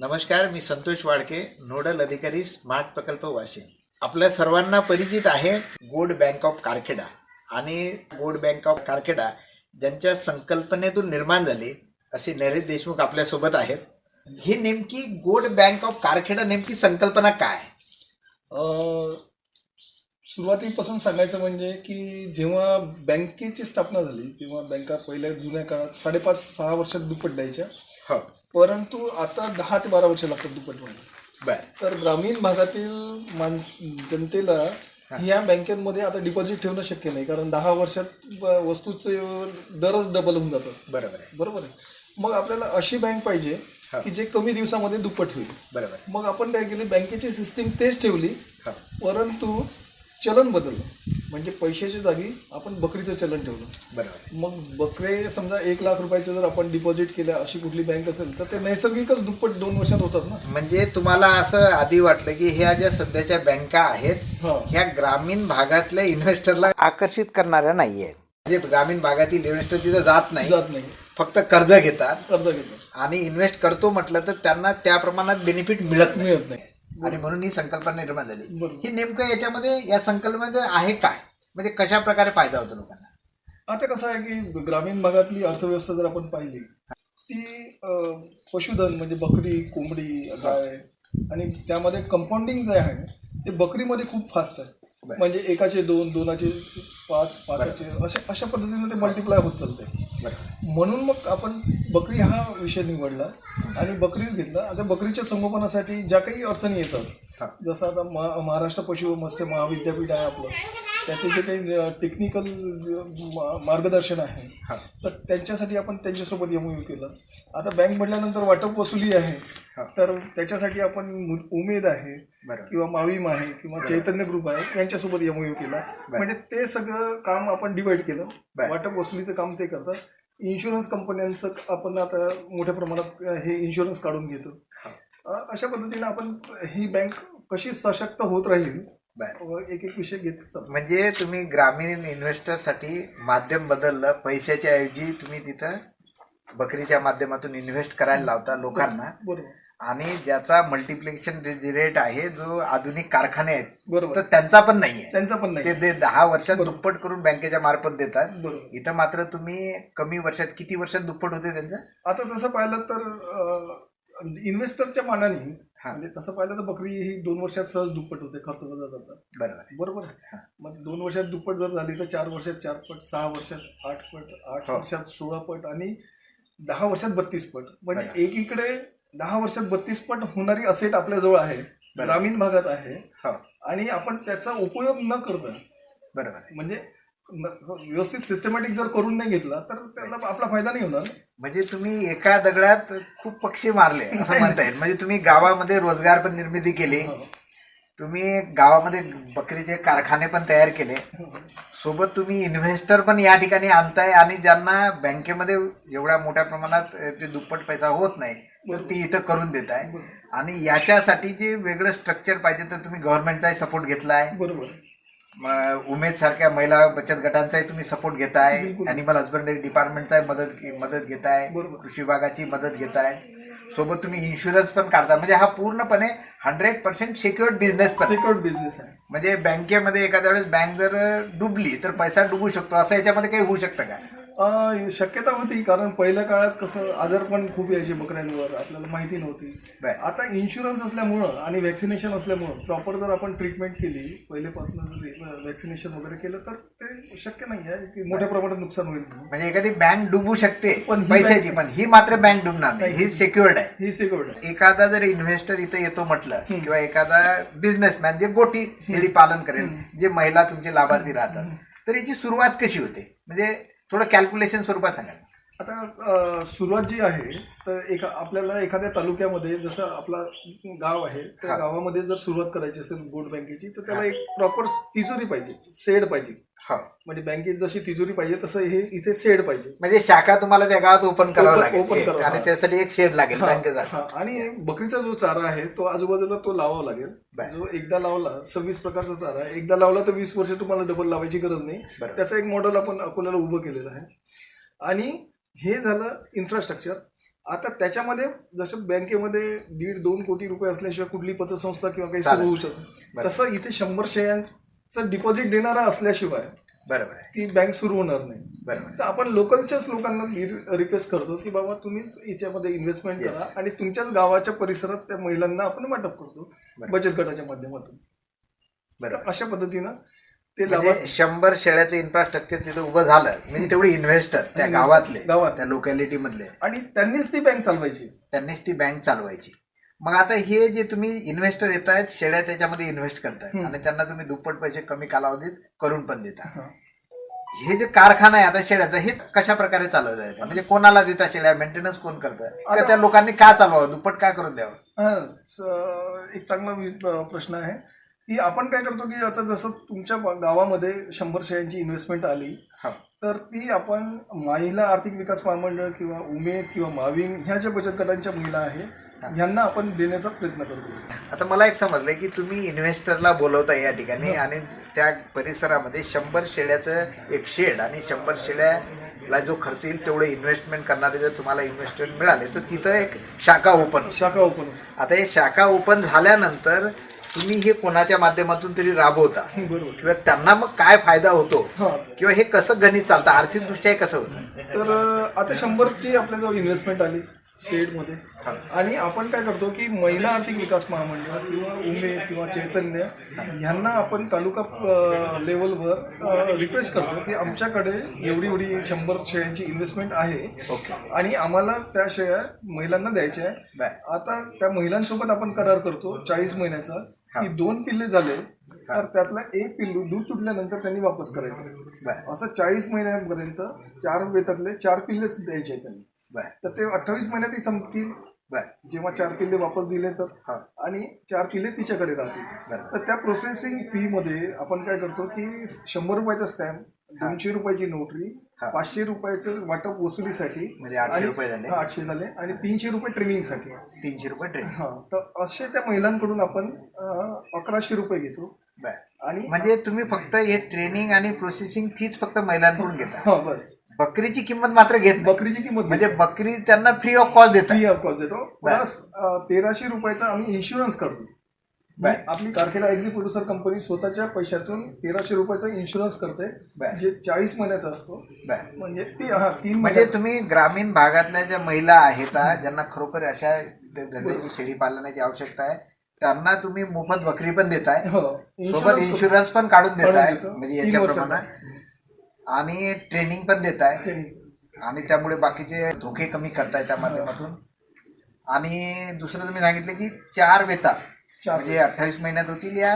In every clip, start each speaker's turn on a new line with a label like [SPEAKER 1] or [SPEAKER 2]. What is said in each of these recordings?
[SPEAKER 1] नमस्कार मी संतोष वाडके नोडल अधिकारी स्मार्ट प्रकल्प वाशिम. आपल्या सर्वांना परिचित आहे गोड बँक ऑफ कारखेडा. आणि गोड बँक ऑफ कारखेडा ज्यांच्या संकल्पनेतून निर्माण झाली असे नरेश देशमुख आपल्यासोबत आहेत. ही नेमकी गोड बँक ऑफ कारखेडा नेमकी संकल्पना काय?
[SPEAKER 2] सुरुवातीपासून सांगायचं म्हणजे की जेव्हा बँकेची स्थापना झाली तेव्हा बँका पहिल्या जुन्या काळात साडेपाच सहा वर्षात दुप्पट द्यायच्या.
[SPEAKER 1] हो.
[SPEAKER 2] परंतु आता दहा ते बारा वर्ष लागतात दुप्पट व्हायला
[SPEAKER 1] बर.
[SPEAKER 2] तर ग्रामीण भागातील माणस जनतेला ह्या बँकेमध्ये आता डिपॉझिट ठेवणं शक्य नाही. कारण दहा वर्षात ब- वस्तूचे दरच डबल होऊन जातात.
[SPEAKER 1] बरोबर आहे.
[SPEAKER 2] बरोबर आहे. मग आपल्याला अशी बँक पाहिजे
[SPEAKER 1] हा.
[SPEAKER 2] की जे कमी दिवसामध्ये दुप्पट होईल.
[SPEAKER 1] बरोबर आहे.
[SPEAKER 2] मग आपण काय केली? बँकेची सिस्टीम तेच ठेवली.
[SPEAKER 1] हो.
[SPEAKER 2] परंतु चलन बदललं. म्हणजे पैशाच्या जागी आपण बकरीचं चलन ठेवलं.
[SPEAKER 1] बरोबर.
[SPEAKER 2] मग बकरे समजा एक लाख रुपयाचं जर आपण डिपॉझिट केलं अशी कुठली बँक असेल तर ते नैसर्गिकच दुप्पट दोन वर्षात होतात ना.
[SPEAKER 1] म्हणजे तुम्हाला असं आधी वाटलं की ह्या ज्या सध्याच्या बँका आहेत
[SPEAKER 2] हा.
[SPEAKER 1] ह्या ग्रामीण भागातल्या इन्व्हेस्टरला आकर्षित करणाऱ्या नाही आहेत म्हणजे ग्रामीण भागातील इन्व्हेस्टर तिथं जात नाही.
[SPEAKER 2] जात नाही.
[SPEAKER 1] फक्त कर्ज घेतात.
[SPEAKER 2] कर्ज घेतात.
[SPEAKER 1] आणि इन्व्हेस्ट करतो म्हटलं तर त्यांना त्या प्रमाणात बेनिफिट मिळत नाही.
[SPEAKER 2] मिळत नाही.
[SPEAKER 1] आणि म्हणून ही संकल्पना निर्माण झाली. ही नेमकं याच्यामध्ये या संकल्पनेमध्ये आहे काय? म्हणजे कशा प्रकारे फायदा होतो लोकांना?
[SPEAKER 2] आता कसं आहे की ग्रामीण भागातली अर्थव्यवस्था जर आपण पाहिली ती पशुधन म्हणजे बकरी कोंबडी गाय आणि त्यामध्ये कंपाऊंडिंग जे आहे ते बकरीमध्ये खूप फास्ट आहे. म्हणजे एकाचे दोन दोनाचे पाच पाचाचे अशा अशा पद्धतीने ते मल्टिप्लाय होत चालते. म्हणून मग आपण बकरी हा विषय निवडला आणि बकरीच घेतला. आता बकरीच्या संगोपनासाठी ज्या काही अडचणी येतात. जसं आता महा- महाराष्ट्र पशु मत्स्य महाविद्यापीठ आहे आपलं. त्याचे जे काही टेक्निकल मार्गदर्शन आहे. तर त्यांच्यासाठी आपण त्यांच्यासोबत एम यू केलं. आता बँक म्हटल्यानंतर वाटप वसुली आहे. तर त्याच्यासाठी आपण उमेद आहे किंवा मावीम आहे किंवा चैतन्य ग्रुप आहे यांच्यासोबत एम यू केला. म्हणजे ते सगळं काम आपण डिवाइड केलं. वाटप वसुलीचं काम ते करतात. इन्शुरन्स कंपन्यांचं आपण आता मोठ्या प्रमाणात हे इन्शुरन्स काढून घेतो. अशा पद्धतीने आपण ही बँक कशी सशक्त होत राहील
[SPEAKER 1] बरं.
[SPEAKER 2] व एक एक विषय घेत.
[SPEAKER 1] म्हणजे तुम्ही ग्रामीण इन्व्हेस्टरसाठी माध्यम बदललं पैशाच्या ऐवजी तुम्ही तिथं बकरीच्या माध्यमातून इन्व्हेस्ट करायला लावता लोकांना.
[SPEAKER 2] बरोबर.
[SPEAKER 1] आणि ज्याचा मल्टिप्लिकेशन रेट आहे जो आधुनिक कारखाने आहेत
[SPEAKER 2] बरोबर.
[SPEAKER 1] तर त्यांचा पण नाही आहे
[SPEAKER 2] त्यांचं पण
[SPEAKER 1] ते
[SPEAKER 2] नाही
[SPEAKER 1] दे- दहा वर्षात. दुप्पट करून बँकेच्या मार्फत देतात. इथं मात्र तुम्ही कमी वर्षात किती वर्षात दुप्पट होते त्यांचं?
[SPEAKER 2] आता तसं पाहिलं तर इन्व्हेस्टरच्या मानाने
[SPEAKER 1] हा.
[SPEAKER 2] म्हणजे तसं पाहिलं तर बकरी ही दोन वर्षात सहज दुप्पट होते खर्च वजा जातात
[SPEAKER 1] बरोबर आहे
[SPEAKER 2] बरोबर
[SPEAKER 1] हा.
[SPEAKER 2] आहे मग दोन वर्षात दुप्पट जर झाली तर चार वर्षात चार पट सहा वर्षात आठ पट आठ
[SPEAKER 1] हो.
[SPEAKER 2] वर्षात सोळा पट आणि दहा वर्षात बत्तीस पट म्हणजे. एकीकडे दहा वर्षात बत्तीस पट होणारी असेट आपल्याजवळ आहे
[SPEAKER 1] बरोबर.
[SPEAKER 2] ग्रामीण भागात आहे
[SPEAKER 1] हो
[SPEAKER 2] आणि आपण त्याचा उपयोग न करता
[SPEAKER 1] बरोबर आहे
[SPEAKER 2] म्हणजे व्यवस्थित सिस्टमॅटिक जर करून नाही घेतला तर त्याला आपला फायदा नाही होणार
[SPEAKER 1] म्हणजे तुम्ही एका दगडात खूप पक्षी मारले असं म्हणता येईल. म्हणजे तुम्ही गावामध्ये रोजगार पण निर्मिती केली.
[SPEAKER 2] हो.
[SPEAKER 1] तुम्ही गावामध्ये बकरीचे कारखाने पण तयार केले. सोबत तुम्ही इन्व्हेस्टर पण या ठिकाणी आणताय आणि ज्यांना बँकेमध्ये एवढ्या मोठ्या प्रमाणात ते दुप्पट पैसा होत नाही तर ती इथं करून देत आहे आणि याच्यासाठी जे वेगळं स्ट्रक्चर पाहिजे तर तुम्ही गव्हर्नमेंटचाही सपोर्ट घेतलाय.
[SPEAKER 2] बरोबर.
[SPEAKER 1] म- उमेद सारख्या महिला बचत गटांचाही तुम्ही सपोर्ट घेताय. अॅनिमल हजबंडरी डिपार्टमेंटचाही मदत मदत घेताय. कृषी विभागाची मदत घेताय सोबत तुम्ही इन्शुरन्स पण काढता म्हणजे हा पूर्णपणे हंड्रेड पर्सेंट सिक्युअर्ड बिझनेस पण.
[SPEAKER 2] सिक्युअर्ड बिझनेस आहे
[SPEAKER 1] म्हणजे बँकेमध्ये एखाद्या वेळेस बँक जर डुबली तर पैसा डुबू शकतो असं याच्यामध्ये काही होऊ शकतं का
[SPEAKER 2] शक्यता होती कारण पहिल्या काळात कसं आजार पण खूप यायचे बकऱ्यांवर आपल्याला माहिती नव्हती. आता इन्शुरन्स असल्यामुळं आणि व्हॅक्सिनेशन असल्यामुळं प्रॉपर जर आपण ट्रीटमेंट केली पहिलेपासून जर व्हॅक्सिनेशन वगैरे केलं तर ते शक्य नाही आहे की मोठ्या प्रमाणात नुकसान होईल.
[SPEAKER 1] म्हणजे एखादी बँक डुबू शकते
[SPEAKER 2] पण
[SPEAKER 1] पैशाची पण ही मात्र बँक डुबणार नाही ही सिक्युअर्ड आहे.
[SPEAKER 2] ही सिक्युअर्ड आहे.
[SPEAKER 1] एखादा जर इन्व्हेस्टर इथं येतो म्हटलं किंवा एखादा बिझनेसमॅन जे गोटी शेळी पालन करेल जे महिला तुमचे लाभार्थी राहतात तर याची सुरुवात कशी होते? म्हणजे थोडं कॅल्क्युलेशन स्वरूपात सांगा
[SPEAKER 2] आता सुरुवात जी आहे तर एका आपल्याला एखाद्या तालुक्यामध्ये जसं आपला गाव आहे त्या. गावामध्ये जर सुरुवात करायची असेल गोड बँकेची तर त्याला एक प्रॉपर तिजोरी पाहिजे सेड पाहिजे
[SPEAKER 1] हो
[SPEAKER 2] म्हणजे बँकेत जशी तिजोरी पाहिजे तसं हे इथे सेड पाहिजे
[SPEAKER 1] म्हणजे शाखा तुम्हाला त्या गावात ओपन करावं लागेल एक.
[SPEAKER 2] करावं.
[SPEAKER 1] आणि त्यासाठी एक शेड लागेल बँकेचा.
[SPEAKER 2] आणि बकरीचा जो चारा आहे तो आजूबाजूला तो लावावा लागेल. जो एकदा लावला सव्वीस प्रकारचा चारा आहे एकदा लावला तर वीस वर्ष तुम्हाला डबल लावायची गरज नाही. त्याचं एक मॉडेल आपण अकोल्याला उभं केलेलं आहे आणि हे झालं इन्फ्रास्ट्रक्चर आता त्याच्यामध्ये जसं बँकेमध्ये दीड दोन कोटी रुपये असल्याशिवाय कुठली पतसंस्था किंवा काही. सुरू होऊ शकत
[SPEAKER 1] बरं.
[SPEAKER 2] तसं इथे शंभर शेअरांचं डिपॉझिट देणारा असल्याशिवाय
[SPEAKER 1] बरोबर
[SPEAKER 2] ती बँक सुरू होणार नाही
[SPEAKER 1] बरोबर
[SPEAKER 2] तर आपण लोकलच्याच लोकांना रिक्वेस्ट करतो की बाबा तुम्हीच याच्यामध्ये इन्व्हेस्टमेंट. करा आणि तुमच्याच गावाच्या परिसरात त्या महिलांना आपण वाटप करतो
[SPEAKER 1] बरं.
[SPEAKER 2] बचत गटाच्या माध्यमातून
[SPEAKER 1] बरोबर
[SPEAKER 2] अशा पद्धतीनं
[SPEAKER 1] म्हणजे शंभर शेळ्याचं इन्फ्रास्ट्रक्चर तिथं उभं झालं. म्हणजे तेवढे इन्व्हेस्टर त्या. गावातले
[SPEAKER 2] गावात.
[SPEAKER 1] त्या लोकॅलिटी मधले.
[SPEAKER 2] आणि त्यांनीच ती बँक चालवायची.
[SPEAKER 1] त्यांनीच ती बँक चालवायची. मग आता हे जे तुम्ही इन्व्हेस्टर येत आहेत शेळ्या त्याच्यामध्ये इन्व्हेस्ट करतायत.
[SPEAKER 2] हम्म.
[SPEAKER 1] आणि त्यांना तुम्ही दुप्पट पैसे कमी कालावधीत करून पण देता.
[SPEAKER 2] हा.
[SPEAKER 1] हे जे कारखाना आहे आता शेळ्याचा हे कशा प्रकारे चालवलं जातं म्हणजे कोणाला देता शेळ्या? मेंटेनन्स कोण करतं? का
[SPEAKER 2] आता-
[SPEAKER 1] त्या लोकांनी का चालवावं? दुप्पट का करून द्यावं?
[SPEAKER 2] हा, स- एक चांगला वि- प्रश्न आहे. की आपण काय करतो की आता जसं तुमच्या गावामध्ये शंभर शेअरांची इन्व्हेस्टमेंट आली
[SPEAKER 1] हो.
[SPEAKER 2] तर ती आपण महिला आर्थिक विकास महामंडळ किंवा उमेद किंवा माविंग ह्या ज्या बचत गटांच्या महिला आहे ह्यांना आपण देण्याचा प्रयत्न करतो.
[SPEAKER 1] आता मला एक समजलंय की तुम्ही इन्व्हेस्टरला बोलवता या ठिकाणी आणि त्या परिसरामध्ये शंभर शेळ्याचं एक शेड आणि शंभर शेळ्याला जो खर्च येईल तेवढे इन्व्हेस्टमेंट करणारे जर तुम्हाला इन्व्हेस्टमेंट मिळाले तर तिथं एक शाखा ओपन
[SPEAKER 2] शाखा ओपन
[SPEAKER 1] आता हे शाखा ओपन झाल्यानंतर तुम्ही हे कोणाच्या माध्यमातून तरी राबवता?
[SPEAKER 2] बरोबर.
[SPEAKER 1] किंवा त्यांना मग काय फायदा होतो?
[SPEAKER 2] हा.
[SPEAKER 1] किंवा हे कसं गणित चालतं? आर्थिक दृष्ट्या हे कसं होतं?
[SPEAKER 2] तर आता शंभरची आपल्याजवळ इन्व्हेस्टमेंट आली शेडमध्ये
[SPEAKER 1] हा.
[SPEAKER 2] आणि आपण काय करतो की महिला आर्थिक विकास महामंडळ किंवा उमेद किंवा चैतन्य ह्यांना आपण तालुका अं, लेवलवर रिक्वेस्ट करतो की आमच्याकडे एवढी एवढी शंभर शेळ्यांची इन्व्हेस्टमेंट आहे.
[SPEAKER 1] ओके.
[SPEAKER 2] आणि आम्हाला त्या शेळ्या महिलांना द्यायच्या आहे.
[SPEAKER 1] बर.
[SPEAKER 2] आता त्या महिलांसोबत आपण करार करतो चाळीस महिन्याचा.
[SPEAKER 1] हा.
[SPEAKER 2] की दोन पिल्ले झाले तर त्यातला एक पिल्लू दूध तुटल्यानंतर त्यांनी वापस करायचं.
[SPEAKER 1] बर.
[SPEAKER 2] असं चाळीस महिन्यापर्यंत चार वेतातले चार पिल्लेच द्यायचे आहेत त्यांनी.
[SPEAKER 1] बर.
[SPEAKER 2] तर ते अठ्ठावीस महिन्यातही संपतील.
[SPEAKER 1] बर.
[SPEAKER 2] जेव्हा चार किल्ले वापस दिले तर.
[SPEAKER 1] हा.
[SPEAKER 2] आणि चार किल्ले तिच्याकडे राहतील.
[SPEAKER 1] बरं.
[SPEAKER 2] तर त्या प्रोसेसिंग फी मध्ये आपण काय करतो की शंभर रुपयाचा स्टॅम्प दोनशे रुपयाची नोटरी. पाचशे रुपयाचं वाटप वसुलीसाठी
[SPEAKER 1] म्हणजे आठशे
[SPEAKER 2] आणि-
[SPEAKER 1] रुपये झाले.
[SPEAKER 2] हा, आठशे झाले. आणि तीनशे रुपये ट्रेनिंगसाठी
[SPEAKER 1] तीनशे रुपये ट्रेन
[SPEAKER 2] हा तर असे त्या महिलांकडून आपण अं, अकराशे रुपये घेतो.
[SPEAKER 1] बर.
[SPEAKER 2] आणि
[SPEAKER 1] म्हणजे तुम्ही फक्त हे ट्रेनिंग आणि प्रोसेसिंग फीच फक्त महिलांकडून घेता.
[SPEAKER 2] हा बस.
[SPEAKER 1] बकरीची किंमत मात्र घेत नाही.
[SPEAKER 2] बकरीची किंमत
[SPEAKER 1] म्हणजे बकरी त्यांना फ्री ऑफ कॉस्ट देतात.
[SPEAKER 2] फ्री ऑफ कॉस्ट देतो. प्लस तेराशे रुपयाचा आम्ही इन्शुरन्स करतो. आपली कारखेडा ऍग्री प्रोड्युसर कंपनी स्वतःच्या पैशातून तेराशे रुपयाचा इन्शुरन्स करते. जे चाळीस महिन्याचा असतो. म्हणजे ती हा तीन
[SPEAKER 1] म्हणजे तुम्ही ग्रामीण भागातल्या ज्या महिला आहेत हा, ज्यांना खरोखर अशा धंद्याची शेळी पालनाची आवश्यकता आहे त्यांना तुम्ही मोफत बकरी पण देताय.
[SPEAKER 2] हो
[SPEAKER 1] सोबत
[SPEAKER 2] इन्शुरन्स
[SPEAKER 1] पण काढून देताय
[SPEAKER 2] देतो.
[SPEAKER 1] म्हणजे याच्याप्रमाणे. आणि ट्रेनिंग पण देताय. आणि त्यामुळे बाकीचे धोके कमी करताय त्या माध्यमातून. आणि दुसरं तुम्ही सांगितलं की चार वेता. म्हणजे अठ्ठावीस महिन्यात होतील या?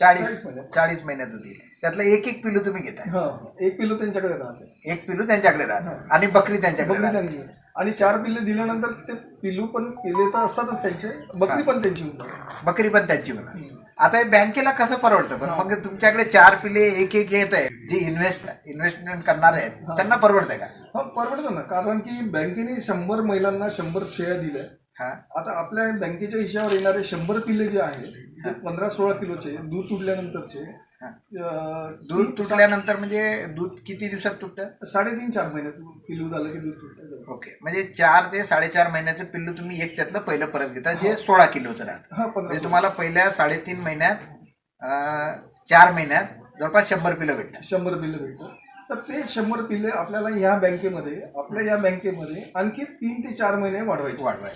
[SPEAKER 1] चाळीस
[SPEAKER 2] चाळीस महिन्यात.
[SPEAKER 1] चाळीस महिन्यात होतील. त्यातलं एक एक पिलू तुम्ही घेताय.
[SPEAKER 2] हा एक पिल्लू त्यांच्याकडे राहते.
[SPEAKER 1] एक पिलू त्यांच्याकडे राहतं. आणि बकरी त्यांच्याकडे
[SPEAKER 2] बकरी
[SPEAKER 1] राहते.
[SPEAKER 2] त्यांची आणि चार पिल्ले दिल्यानंतर ते पिल्लू पण पिल्ले तर असतातच त्यांचे. बकरी पण त्यांची होतात
[SPEAKER 1] बकरी पण त्यांची होणार आता हे बँकेला कसं परवडतं? पण मग तुमच्याकडे चार पिले एक एक येत आहे जे इन्व्हेस्ट इन्व्हेस्टमेंट करणार आहेत त्यांना परवडतंय का?
[SPEAKER 2] हा परवडतं ना. कारण की बँकेने शंभर महिलांना शंभर शेळ्या दिल्या
[SPEAKER 1] हा?
[SPEAKER 2] आता आपल्या बँकेच्या हिशोबावर येणारे शंभर पिल्ले जे आहेत जे पंधरा सोळा किलोचे दूध तुटल्यानंतरचे. अं,
[SPEAKER 1] दूध
[SPEAKER 2] ती
[SPEAKER 1] तुटल्यानंतर म्हणजे दूध किती दिवसात तुटतं?
[SPEAKER 2] साडेतीन चार महिन्याचं पिल्लू झालं की दूध तुटतं
[SPEAKER 1] ओके. म्हणजे चार ते साडेचार महिन्याचं पिल्लू तुम्ही एक त्यातलं पहिलं परत घेता जे सोळा किलोचं राहतं.
[SPEAKER 2] हा पंधरा
[SPEAKER 1] म्हणजे तुम्हाला पहिल्या साडेतीन महिन्यात अं, चार महिन्यात जवळपास शंभर पिलं भेटतात.
[SPEAKER 2] शंभर पिल्ले भेटतं तर ते शंभर पिल्ले आपल्याला ह्या बँकेमध्ये आपल्या या बँकेमध्ये आणखी तीन ते चार महिने वाढवायचे.
[SPEAKER 1] वाढवाय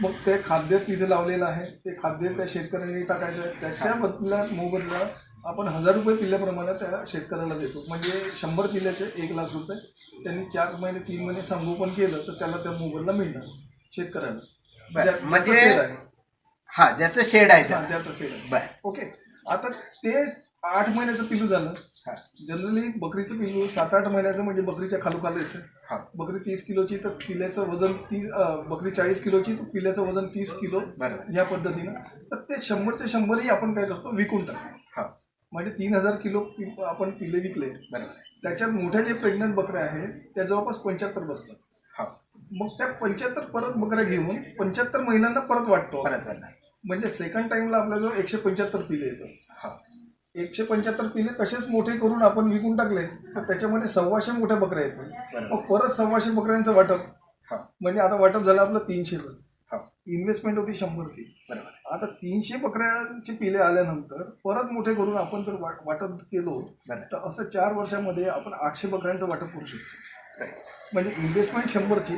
[SPEAKER 2] मग ते खाद्य तिथे लावलेलं आहे. ते खाद्य त्या शेतकऱ्यांनी टाकायचं आहे. त्याच्या बदला मोबदला आपण हजार रुपये पिल्ल्याप्रमाणे त्या शेतकऱ्याला देतो. म्हणजे शंभर पिल्ल्याचे एक लाख रुपये. त्यांनी चार महिने तीन महिने संगोपन केलं तर त्याला त्या मोबदला मिळणार शेतकऱ्याला.
[SPEAKER 1] बरं.
[SPEAKER 2] ज्या- ज्याचं
[SPEAKER 1] म्हणजे-
[SPEAKER 2] शेड आहे.
[SPEAKER 1] हा ज्याचं शेड आहे
[SPEAKER 2] हा,
[SPEAKER 1] त्याला.
[SPEAKER 2] ज्याचं शेड आहे.
[SPEAKER 1] बर.
[SPEAKER 2] ओके. आता ते आठ महिन्याचं पिल्लू झालं. जनरली बकरीचं पिल्लू सात आठ महिन्याचं म्हणजे बकरीच्या खालोखाल येतं.
[SPEAKER 1] हा.
[SPEAKER 2] बकरी तीस किलोची तर पिल्याचं वजन तीस बकरी चाळीस किलोची तर पिल्याचं वजन तीस किलो या पद्धतीनं. तर ते शंभरचे शंभरही आपण काय करतो? विकून टाकतो.
[SPEAKER 1] हा.
[SPEAKER 2] म्हणजे तीन हजार किलो आपण पिल्ले विकले. त्याच्यात मोठ्या जे प्रेग्नंट बकऱ्या आहेत त्या जवळपास पंच्याहत्तर बसतात.
[SPEAKER 1] हा.
[SPEAKER 2] मग त्या पंच्याहत्तर परत बकऱ्या घेऊन पंच्याहत्तर महिलांना परत वाटतो. म्हणजे सेकंड टाइमला आपल्याजवळ एकशे पंच्याहत्तर पिले येतं
[SPEAKER 1] हा.
[SPEAKER 2] एकशे पंच्याहत्तर पिले तसेच मोठे करून आपण विकून टाकले. तर त्याच्यामध्ये सव्वाशे मोठ्या बकऱ्या
[SPEAKER 1] बरोबर.
[SPEAKER 2] मग परत सव्वाशे बकऱ्यांचं वाटप. म्हणजे आता वाटप झालं आपलं तीनशेचं
[SPEAKER 1] हा.
[SPEAKER 2] इन्व्हेस्टमेंट होती शंभरची.
[SPEAKER 1] बरोबर.
[SPEAKER 2] आता तीनशे बकऱ्यांची पिले आल्यानंतर परत मोठे करून आपण जर वाटप केलो तर असं चार वर्षामध्ये आपण आठशे बकऱ्यांचं वाटप करू शकतो. म्हणजे इन्व्हेस्टमेंट शंभरची.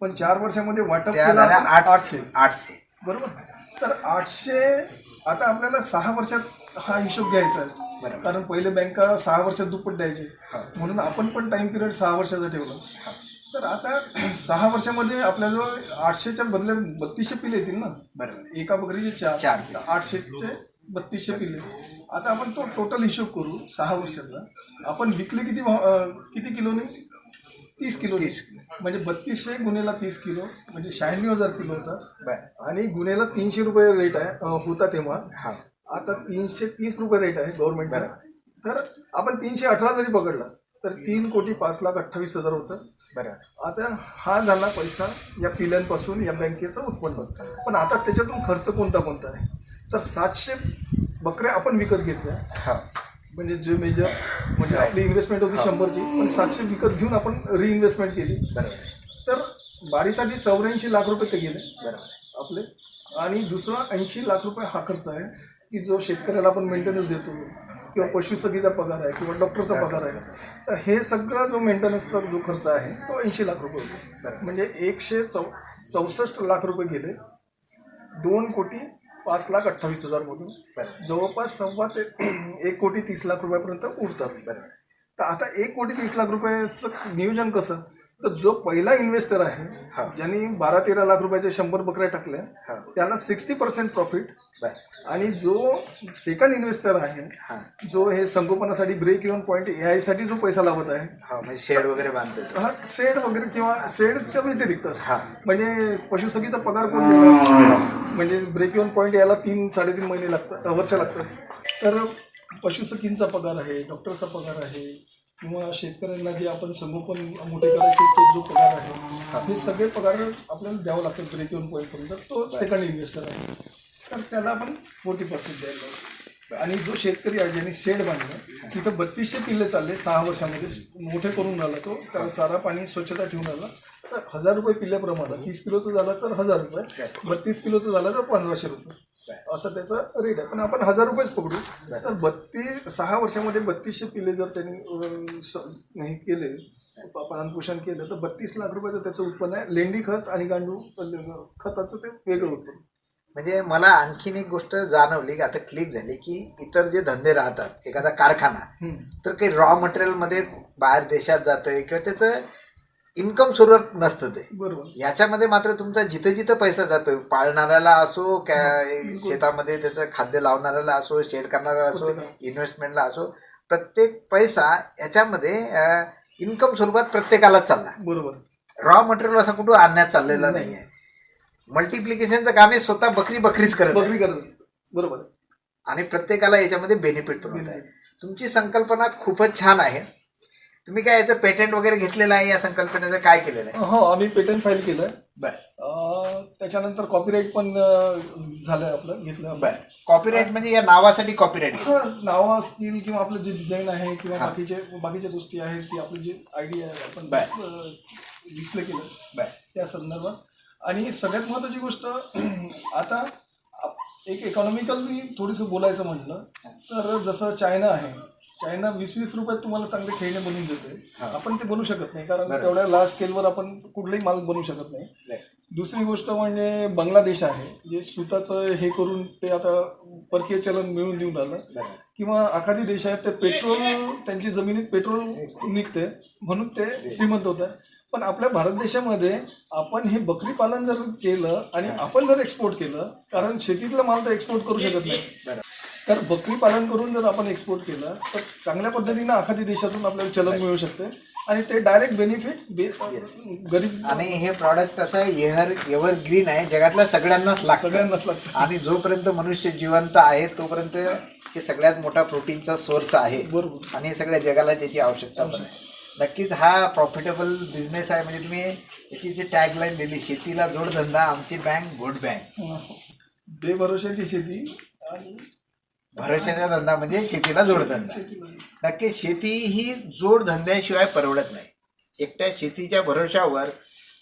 [SPEAKER 2] पण चार वर्षामध्ये वाटप
[SPEAKER 1] आठशे.
[SPEAKER 2] आठशे. बरोबर? तर आठशे आता आपल्याला सहा वर्षात हा हिशोब घ्यायचा आहे.
[SPEAKER 1] बरोबर.
[SPEAKER 2] कारण पहिले बँका सहा वर्षात दुप्पट द्यायचे.
[SPEAKER 1] हा.
[SPEAKER 2] म्हणून आपण पण टाइम पिरियड सहा वर्षाचा ठेवला. तर आता सहा वर्षामध्ये आपल्याजवळ आठशेच्या बदल्यात बत्तीसशे पिले येतील ना?
[SPEAKER 1] बरोबर.
[SPEAKER 2] एका बकरीचे चार.
[SPEAKER 1] चार.
[SPEAKER 2] आठशेचे बत्तीसशे पिल्ले आता आपण तो टोटल हिशोब करू सहा वर्षाचा. आपण विकले किती भाव- अं, किती किलोनी? तीस किलो
[SPEAKER 1] तीस.
[SPEAKER 2] म्हणजे बत्तीसशे गुन्हेला तीस किलो म्हणजे शहाण्णव हजार किलो होता.
[SPEAKER 1] बर.
[SPEAKER 2] आणि गुन्हेला तीनशे रुपये रेट आहे अं, होता तेव्हा.
[SPEAKER 1] हा.
[SPEAKER 2] आता तीनशे तीस रुपये रेट आहे गव्हर्नमेंटचा तर आपण तीनशे अठरा जरी पकडला तर तीन कोटी पाच लाख अठ्ठावीस हजार होतं.
[SPEAKER 1] बरोबर
[SPEAKER 2] आता हा झाला पैसा या पिल्यांपासून या बँकेचं उत्पन्न. पण आता त्याच्यातून खर्च कोणता कोणता आहे? तर सातशे बकऱ्या आपण विकत घेतल्या.
[SPEAKER 1] हा.
[SPEAKER 2] म्हणजे जे मेजर म्हणजे आपली इन्व्हेस्टमेंट होती शंभरची पण सातशे विकत घेऊन आपण रिइन्व्हेस्टमेंट केली.
[SPEAKER 1] बरोबर
[SPEAKER 2] तर बारीसाठी चौऱ्याऐंशी लाख रुपये ते गेले.
[SPEAKER 1] बरोबर
[SPEAKER 2] आपले. आणि दुसरा ऐंशी लाख रुपये हा खर्च आहे. की जो शेतकऱ्याला आपण मेंटेनन्स देतो किंवा पशुसखीचा पगार आहे किंवा डॉक्टरचा पगार आहे तर हे सगळं जो मेंटेनन्सचा जो खर्च आहे तो ऐंशी लाख रुपये होतो. म्हणजे एकशे चौ चौसष्ट लाख रुपये गेले दोन कोटी पाच लाख अठ्ठावीस हजार मधून.
[SPEAKER 1] बरोबर
[SPEAKER 2] जवळपास सव्वा ते एक कोटी तीस लाख रुपयापर्यंत उरतात. तर आता एक कोटी तीस लाख रुपयाचं नियोजन कसं? तर जो पहिला इन्व्हेस्टर
[SPEAKER 1] हा.
[SPEAKER 2] आहे ज्यांनी बारा तेरा लाख रुपयाच्या शंभर बकऱ्या टाकल्या त्याला सिक्स्टी पर्सेंट प्रॉफिट आणि जो सेकंड इन्व्हेस्टर आहे
[SPEAKER 1] हा.
[SPEAKER 2] जो हे संगोपनासाठी ब्रेक इव्हन पॉईंट ए साठी जो पैसा लावत आहे.
[SPEAKER 1] हा म्हणजे शेड वगैरे बांधतो
[SPEAKER 2] हा शेड वगैरे किंवा शेडच्या व्यतिरिक्त.
[SPEAKER 1] हा.
[SPEAKER 2] म्हणजे पशुसखीचा पगार कोण म्हणजे ब्रेक इव्हन पॉईंट याला तीन साडेतीन महिने लागतात वर्ष लागतात. तर पशुसखींचा पगार आहे डॉक्टरचा पगार आहे किंवा शेतकऱ्यांना जे आपण संगोपन मोठे करायचे तो जो पगार आहे हे. सगळे पगार आपल्याला द्यावं लागतात ब्रेक इव्हन पॉईंट पर्यंत. तो सेकंड इन्व्हेस्टर आहे. तर त्याला आपण फोर्टी पर्सेंट द्यायला लागतो. आणि जो शेतकरी आहे ज्यांनी शेड बांधलं तिथं बत्तीसशे पिल्ले चालले सहा वर्षामध्ये. मोठे करून राहिला तो त्याला चारा पाणी स्वच्छता ठेवून राहिला तर हजार रुपये पिल्ल्याप्रमाणे तीस किलोचं झालं तर हजार रुपये बत्तीस किलोचं झालं तर पंधराशे रुपये. असं त्याचा रेट आहे. पण आपण हजार रुपयेच पकडू. तर बत्तीस सहा वर्षामध्ये बत्तीसशे पिल्ले जर त्यांनी स- हे केले पालनपोषण केलं तर बत्तीस लाख रुपयाचं त्याचं उत्पन्न आहे. लेंडी खत आणि गांडूळ खताचं ते वेगळं उत्पन्न.
[SPEAKER 1] म्हणजे मला आणखीन एक गोष्ट जाणवली की आता क्लिक झाली की इतर जे धंदे राहतात एखादा कारखाना. तर काही रॉ मटेरियलमध्ये बाहेर देशात जातंय किंवा त्याचं इन्कम सुरत नसतं ते.
[SPEAKER 2] बरोबर.
[SPEAKER 1] याच्यामध्ये मात्र तुमचा जिथं जिथं पैसा जातोय पाळणाऱ्याला असो काय शेतामध्ये त्याचं खाद्य लावणाऱ्याला असो शेड करणाऱ्याला असो इन्व्हेस्टमेंटला असो प्रत्येक पैसा याच्यामध्ये इन्कम स्वरूपात प्रत्येकालाच चालला.
[SPEAKER 2] बरोबर.
[SPEAKER 1] रॉ मटेरियल असं कुठं आणण्यात चाललेलं नाही. आहे मल्टिप्लिकेशनचं काम हे स्वतः बकरी बकरीच करत आहे.
[SPEAKER 2] बकरी करत बरोबर
[SPEAKER 1] आणि प्रत्येकाला याच्यामध्ये बेनिफिट पण होत आहे. तुमची संकल्पना खूपच छान आहे. तुम्ही काय याचं पेटंट वगैरे घेतलेलं आहे या संकल्पनेचं? काय केलेलं आहे?
[SPEAKER 2] हो आम्ही पेटंट फाईल केलं
[SPEAKER 1] बर.
[SPEAKER 2] त्याच्यानंतर कॉपीराईट पण अं, झालंय आपलं घेतलं.
[SPEAKER 1] बर. कॉपीराईट म्हणजे या नावासाठी कॉपीराईट
[SPEAKER 2] हा, नावं असतील किंवा आपलं जे डिझाईन आहे किंवा
[SPEAKER 1] हा.
[SPEAKER 2] बाकीचे बाकीच्या गोष्टी आहेत की आपली जी आयडिया आहे आपण
[SPEAKER 1] बर.
[SPEAKER 2] डिस्प्ले केलं.
[SPEAKER 1] बर.
[SPEAKER 2] त्या संदर्भात आणि सगळ्यात महत्त्वाची गोष्ट आता एक इकॉनॉमिकली थोडीसं बोलायचं म्हटलं तर जसं चायना आहे चायना वीस वीस रुपयात तुम्हाला चांगले खेळणे बनवून देते. आपण ते बनवू शकत नाही कारण. तेवढ्या लार्ज स्केलवर आपण कुठलाही माल बनवू शकत नाही. दुसरी गोष्ट म्हणजे बांगलादेश आहे जे सुताचं हे करून ते आता परकीय चलन मिळवून देऊन राहिलं. किंवा एखादी देश आहेत ते पेट्रोल त्यांची जमिनीत पेट्रोल निघते म्हणून ते श्रीमंत होत पण आपल्या भारत देशामध्ये आपण हे बकरी पालन जर केलं आणि आपण जर एक्सपोर्ट केलं कारण शेतीतला माल तर एक्सपोर्ट करू शकत नाही. तर बकरी पालन करून जर आपण एक्सपोर्ट केलं तर चांगल्या पद्धतीनं एखादी देशातून आपल्याला चलन मिळू शकते. आणि ते डायरेक्ट बेनिफिट गरीब
[SPEAKER 1] आणि हे प्रॉडक्ट कसं आहे एव्हर ग्रीन आहे जगातल्या सगळ्यांनाच लागतं.
[SPEAKER 2] सगळ्यांनाच लागतं.
[SPEAKER 1] आणि जोपर्यंत मनुष्य जिवंत आहे तोपर्यंत हे सगळ्यात मोठा प्रोटीनचा सोर्स आहे.
[SPEAKER 2] बरोबर.
[SPEAKER 1] आणि हे सगळ्या जगाला त्याची आवश्यकता आहे. नक्कीच हा प्रॉफिटेबल बिझनेस आहे. म्हणजे तुम्ही याची जी टॅगलाईन दिली शेतीला जोडधंदा आमची बँक गुड बँक
[SPEAKER 2] बेभरोशाची शेती आणि
[SPEAKER 1] भरोशाचा धंदा म्हणजे शेतीला जोडधंदा. नक्की शेती ही जोडधंद्याशिवाय परवडत नाही. एकट्या शेतीच्या भरोशावर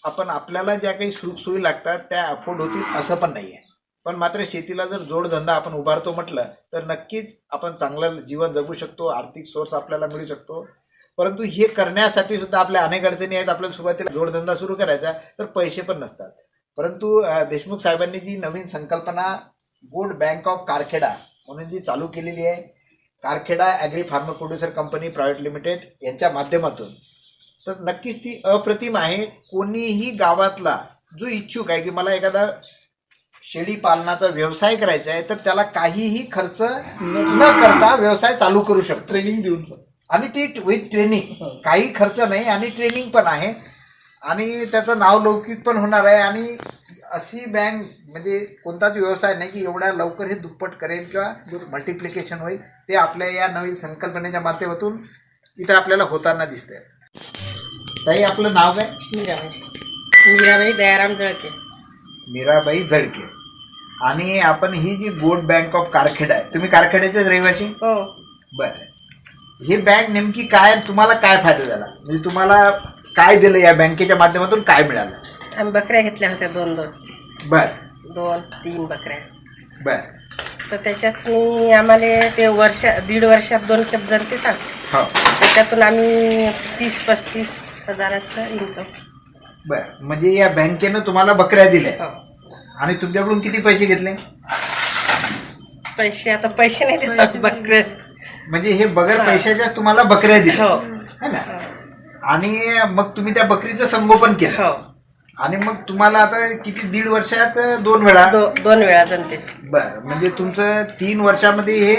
[SPEAKER 1] आपण आपल्याला ज्या काही सुखसोयी लागतात त्या अफोर्ड होतील असं पण नाही आहे पण मात्र शेतीला जर जोडधंदा आपण उभारतो म्हटलं तर नक्कीच आपण चांगलं जीवन जगू शकतो आर्थिक सोर्स आपल्याला मिळू शकतो. परंतु हे करण्यासाठी सुद्धा आपल्या अनेक अडचणी आहेत. आपल्याला सुरुवातीला जोडधंदा सुरू करायचा तर पैसे पण नसतात. परंतु देशमुख साहेबांनी जी नवीन संकल्पना गुड बँक ऑफ कारखेडा म्हणून जी चालू केलेली आहे Karkheda agri farmer producer company private limited यांच्या माध्यमातून तर नक्कीच ती अप्रतिम आहे. कोणीही गावातला जो इच्छुक आहे की मला एखादा शेळी पालनाचा व्यवसाय करायचा आहे तर त्याला काहीही खर्च न करता व्यवसाय चालू करू शकतो.
[SPEAKER 2] ट्रेनिंग देऊन
[SPEAKER 1] आणि ती विथ ट्रेनिंग
[SPEAKER 2] हो.
[SPEAKER 1] काही खर्च नाही आणि ट्रेनिंग पण आहे. आणि त्याचं नाव लौकिक पण होणार आहे. आणि अशी बँक म्हणजे कोणताच व्यवसाय नाही की एवढ्या लवकर हे दुप्पट करेल किंवा मल्टिप्लिकेशन होईल. ते आपल्या या नवीन संकल्पनेच्या माध्यमातून इथं आपल्याला होताना दिसतंय. ताई आपलं नाव काय?
[SPEAKER 3] मीराबाई. मीराबाई दयाराम जळके.
[SPEAKER 1] मीराबाई झडके आणि आपण ही जी गोड बँक ऑफ कारखेडा आहे तुम्ही कारखेड्याचेच रहिवासी?
[SPEAKER 3] हो.
[SPEAKER 1] बरं. ही बँक नेमकी काय तुम्हाला काय फायदा झाला? म्हणजे तुम्हाला काय दिलं या बँकेच्या माध्यमातून? काय मिळालं?
[SPEAKER 3] आम्ही बकऱ्या घेतल्या होत्या दोन दोन.
[SPEAKER 1] बर.
[SPEAKER 3] दोन तीन बकऱ्या.
[SPEAKER 1] बर.
[SPEAKER 3] तर त्याच्यात मी आम्हाला ते वर्ष दीड वर्षात दोन खेप जणते का?
[SPEAKER 1] हो.
[SPEAKER 3] त्याच्यातून आम्ही तीस पस्तीस हजाराचं इन्कम
[SPEAKER 1] बर. म्हणजे या बँकेनं तुम्हाला बकऱ्या दिल्या.
[SPEAKER 3] हो.
[SPEAKER 1] आणि तुमच्याकडून किती पैसे घेतले?
[SPEAKER 3] पैसे आता पैसे नाही देतात बकरे.
[SPEAKER 1] म्हणजे हे बगर पैशाच्या तुम्हाला बकऱ्या दिल्या.
[SPEAKER 3] हो.
[SPEAKER 1] है ना? आणि मग तुम्ही त्या बकरीचं संगोपन केलं.
[SPEAKER 3] हो.
[SPEAKER 1] आणि मग तुम्हाला आता किती दीड वर्षात दोन वेळा?
[SPEAKER 3] दो दोन वेळा जणते
[SPEAKER 1] बर म्हणजे तुमचं तीन वर्षामध्ये हे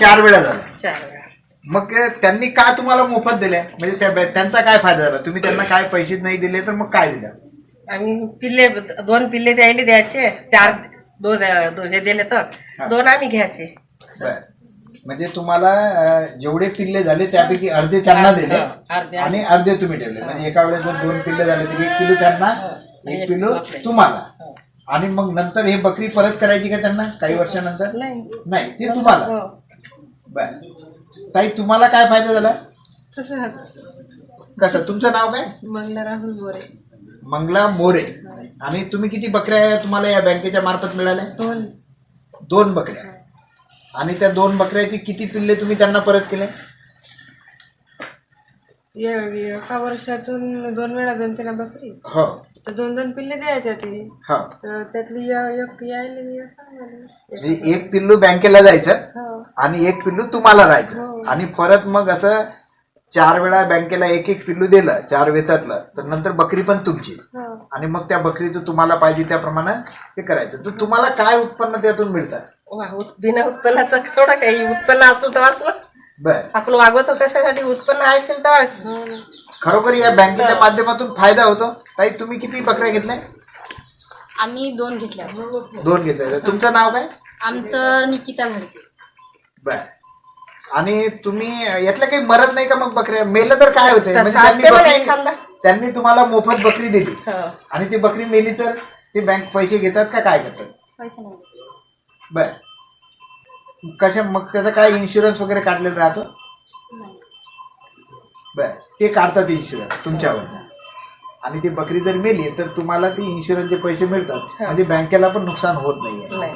[SPEAKER 1] चार वेळा झालं.
[SPEAKER 3] चार वेळा.
[SPEAKER 1] मग त्यांनी का तुम्हाला मोफत दिल्या? म्हणजे त्या त्यांचा काय फायदा झाला? तुम्ही त्यांना काय पैसे नाही दिले तर मग काय दिलं?
[SPEAKER 3] आम्ही पिल्ले दोन पिल्ले द्यायला द्यायचे चार दोन दोन हे दिले तर. दोन आम्ही घ्यायचे.
[SPEAKER 1] बर. म्हणजे तुम्हाला अं, जेवढे पिल्ले झाले त्यापैकी अर्धे त्यांना दिले.
[SPEAKER 3] हो, अर्धे
[SPEAKER 1] आणि अर्धे तुम्ही ठेवले. म्हणजे एका वेळेस जर दोन पिल्ले झाले तर एक पिलू त्यांना एक पिलू तुम्हाला. आणि मग नंतर हे बकरी परत करायची का त्यांना? काही वर्षानंतर?
[SPEAKER 3] नाही.
[SPEAKER 1] नाही ते तुम्हाला.
[SPEAKER 3] हो.
[SPEAKER 1] बर. ताई तुम्हाला काय फायदा झाला?
[SPEAKER 3] तसं
[SPEAKER 1] कसं? तुमचं नाव काय?
[SPEAKER 3] मंगला राहुल बोरे.
[SPEAKER 1] मंगला मोरे आणि तुम्ही किती बकऱ्या तुम्हाला या बँकेच्या मार्फत मिळाल्या?
[SPEAKER 3] दोन.
[SPEAKER 1] दोन बकऱ्या. आणि त्या दोन बकऱ्याची किती पिल्ले तुम्ही त्यांना परत केले?
[SPEAKER 4] ए- एका वर्षातून दोन वेळा जनते ना बकरी.
[SPEAKER 1] हो.
[SPEAKER 4] तर दोन दोन पिल्ले द्यायचे ते.
[SPEAKER 1] हो.
[SPEAKER 4] तर त्यातली य- एक यायला आणि एक आम्हाला.
[SPEAKER 1] म्हणजे एक पिल्लू बँकेला जायचं
[SPEAKER 4] हो.
[SPEAKER 1] आणि एक पिल्लू तुम्हाला राहायचं. आणि परत मग असं चार वेळा बँकेला एक एक पिल्लू दिलं चार वेतातलं तर नंतर बकरी पण तुमचीच
[SPEAKER 4] हो.
[SPEAKER 1] आणि मग त्या बकरीचं तुम्हाला पाहिजे त्याप्रमाणे हे करायचं. तर तुम्हाला काय उत्पन्न त्यातून मिळतात
[SPEAKER 3] वा, उत- बिना उत्पन्नाचं थोडं काही उत्पन्न असेल तर वाचलं
[SPEAKER 1] बर.
[SPEAKER 3] आपण वागवतो कशासाठी? उत्पन्न असेल तर
[SPEAKER 1] खरोखर या बँकेच्या माध्यमातून फायदा होतो? ताई तुम्ही किती बकऱ्या घेतल्या?
[SPEAKER 5] आम्ही दोन घेतल्या.
[SPEAKER 1] दोन घेतल्या. तुमचं नाव काय?
[SPEAKER 5] आमचं निकिता भडके
[SPEAKER 1] बर. आणि तुम्ही यातल्या काही मरत नाही का मग बकऱ्या? मेलं तर काय होतंय? म्हणजे
[SPEAKER 3] तसं असते बघा एखादा.
[SPEAKER 1] त्यांनी तुम्हाला मोफत बकरी दिली.
[SPEAKER 3] हो.
[SPEAKER 1] आणि ती बकरी मेली तर ते बँक पैसे घेतात का काय करतात?
[SPEAKER 5] पैसे नाही.
[SPEAKER 1] बर. कशा मग त्याचा काय इन्शुरन्स वगैरे काढलेला राहतो? बर. ते काढतात इन्शुरन्स तुमच्यावरचा आणि ती बकरी जर मेली तर तुम्हाला ती इन्शुरन्सचे पैसे मिळतात. म्हणजे बँकेला पण नुकसान होत नाहीये.
[SPEAKER 3] नाही.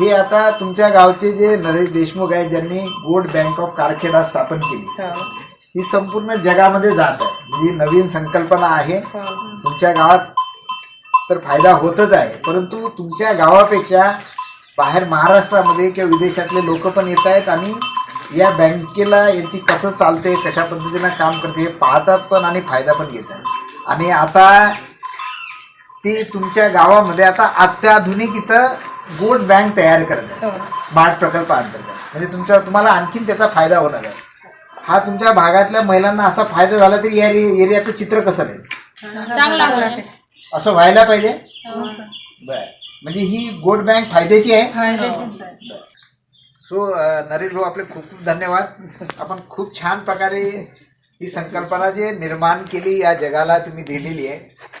[SPEAKER 1] हे आता तुमच्या गावचे जे नरेश देशमुख आहेत ज्यांनी गोल्ड बँक ऑफ कारखेडा स्थापन केली.
[SPEAKER 3] हो.
[SPEAKER 1] ही संपूर्ण जगामध्ये जात आहे. ही नवीन संकल्पना आहे.
[SPEAKER 3] हो.
[SPEAKER 1] तुमच्या गावात तर फायदा होतच आहे. परंतु तुमच्या गावापेक्षा बाहेर महाराष्ट्रामध्ये किंवा विदेशातले लोक पण येत आहेत आणि या बँकेला यांची कसं चालते कशा पद्धतीनं काम करते हे पाहतात पण आणि फायदा पण घेतात आणि आता ते तुमच्या गावामध्ये आता अत्याधुनिक इथं गोड बँक तयार करत आहे.
[SPEAKER 3] हो.
[SPEAKER 1] स्मार्ट प्रकल्पाअंतर्गत म्हणजे तुमच्या तुम्हाला आणखीन त्याचा फायदा होणार आहे. हा तुमच्या भागातल्या महिलांना असा फायदा झाला तरी या एरियाचं चित्र कसं राहील. असं व्हायला पाहिजे? बर. म्हणजे ही गोड बँक फायद्याची आहे. सो नरेश भाऊ आपले खूप खूप धन्यवाद. आपण खूप छान प्रकारे ही संकल्पना जे निर्माण केली या जगाला तुम्ही दिलेली आहे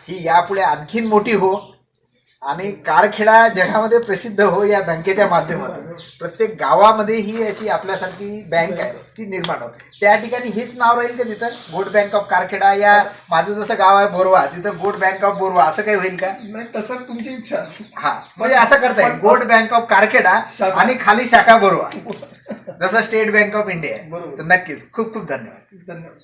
[SPEAKER 1] ही यापुढे आणखीन मोठी हो. आणि कारखेडा जगामध्ये प्रसिद्ध हो या बँकेच्या माध्यमातून. प्रत्येक गावामध्ये ही अशी आपल्यासारखी बँक आहे ती निर्माण हो त्या ठिकाणी हेच नाव राहील का तिथं? गोड बँक ऑफ कारखेडा या माझं जसं गाव आहे बोरवा तिथं गोड बँक ऑफ बोरवा असं काही होईल का?
[SPEAKER 2] नाही तसं तुमची इच्छा.
[SPEAKER 1] हा म्हणजे असं करता येईल. गोड बँक ऑफ कारखेडा. आणि खाली शाखा बोरवा. जसं स्टेट बँक ऑफ इंडिया आहे.
[SPEAKER 2] बरोबर.
[SPEAKER 1] नक्कीच. खूप खूप धन्यवाद.
[SPEAKER 2] धन्यवाद.